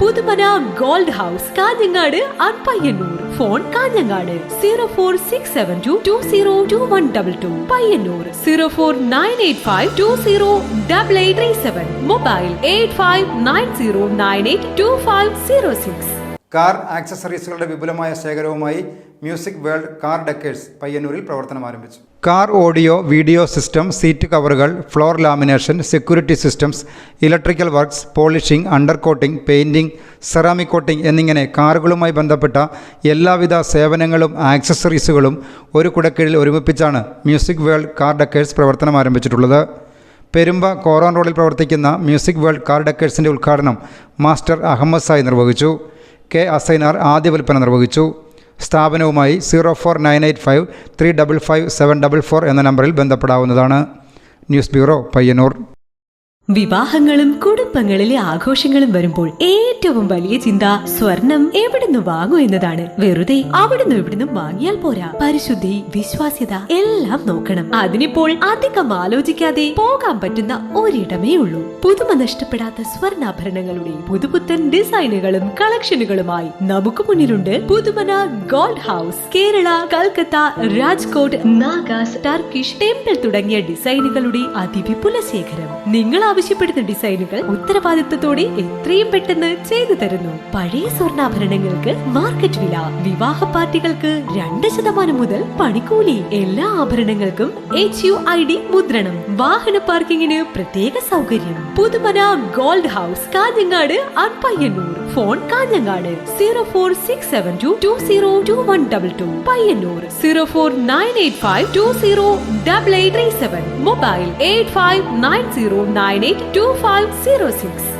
Puthumana gold house Kanhangad and phone Kanhangad zero four six seven two two zero two one double two. Payyanur zero four nine eight five two zero double eight three seven. Mobile eight five nine zero nine eight two five zero six. Car ആക്സസറീസുകളുടെ വിപുലമായ ശേഖരവുമായി music world car deckers പയ്യന്നൂരിൽ പ്രവർത്തനം ആരംഭിച്ചു. Car audio video system seat കവറുകൾ floor lamination security systems electrical works polishing under coating painting ceramic coating എന്നിങ്ങനെ കാറുകളുമായി ബന്ധപ്പെട്ട എല്ലാവിധ സേവനങ്ങളും ആക്സസറീസുകളും ഒരു കുടക്കീഴിൽ ഒരുമിപ്പിച്ചാണ് മ്യൂസിക് വേൾഡ് കാർ ഡെക്കേഴ്സ് പ്രവർത്തനം ആരംഭിച്ചിട്ടുള്ളത്. പെരുമ്പ കോറോൺ റോഡിൽ പ്രവർത്തിക്കുന്ന മ്യൂസിക് വേൾഡ് കാർ ഡെക്കേഴ്സിന്റെ ഉദ്ഘാടനം മാസ്റ്റർ അഹമ്മദ് സായി നിർവഹിച്ചു. കെ അസൈനാർ ആദ്യ വിൽപ്പന നിർവഹിച്ചു. സ്ഥാപനവുമായി zero four nine eight five three double five seven double four എന്ന നമ്പറിൽ ബന്ധപ്പെടാവുന്നതാണ്. News bureau Payyanur. വിവാഹങ്ങളും കുടുംബങ്ങളിലെ ആഘോഷങ്ങളും വരുമ്പോൾ ഏറ്റവും വലിയ ചിന്ത സ്വർണം എവിടുന്ന് വാങ്ങൂ എന്നതാണ്. വെറുതെ അവിടുന്ന് ഇവിടുന്ന് വാങ്ങിയാൽ പോരാ. പരിശുദ്ധി വിശ്വാസ്യത എല്ലാം നോക്കണം. അതിനിപ്പോൾ അധികം ആലോചിക്കാതെ പോകാൻ പറ്റുന്ന ഒരിടമേ ഉള്ളൂ. പുതുമ നഷ്ടപ്പെടാത്ത സ്വർണാഭരണങ്ങളുടെ പുതുപുത്തൻ ഡിസൈനുകളും കളക്ഷനുകളുമായി നമുക്ക് മുന്നിലുണ്ട് Puthumana gold house. Kerala Calcutta Rajkot Nagas Turkish temple തുടങ്ങിയ ഡിസൈനുകളുടെ അതിവിപുല ശേഖരം നിങ്ങൾ ആവശ്യപ്പെടുന്ന ഡിസൈനുകൾ ഉത്തരവാദിത്വത്തോടെ എത്രയും പെട്ടെന്ന് ചെയ്തു തരുന്നു. പഴയ സ്വർണാഭരണങ്ങൾക്ക് മാർക്കറ്റ് വില വിവാഹ പാർട്ടികൾക്ക് രണ്ട് ശതമാനം മുതൽ പണിക്കൂലി എല്ലാ ആഭരണങ്ങൾക്കും എച്ച് യു ഐ ഡി മുദ്രണം വാഹന പാർക്കിങ്ങിന് പ്രത്യേക സൗകര്യം. Puthumana gold house Kanhangad അൻപയ്യന്നൂർ. Phone Kanhangad zero four six seven two two zero two one double two Payyanur zero four nine eight five two zero double eight three seven mobile eight five nine zero nine eight two five zero six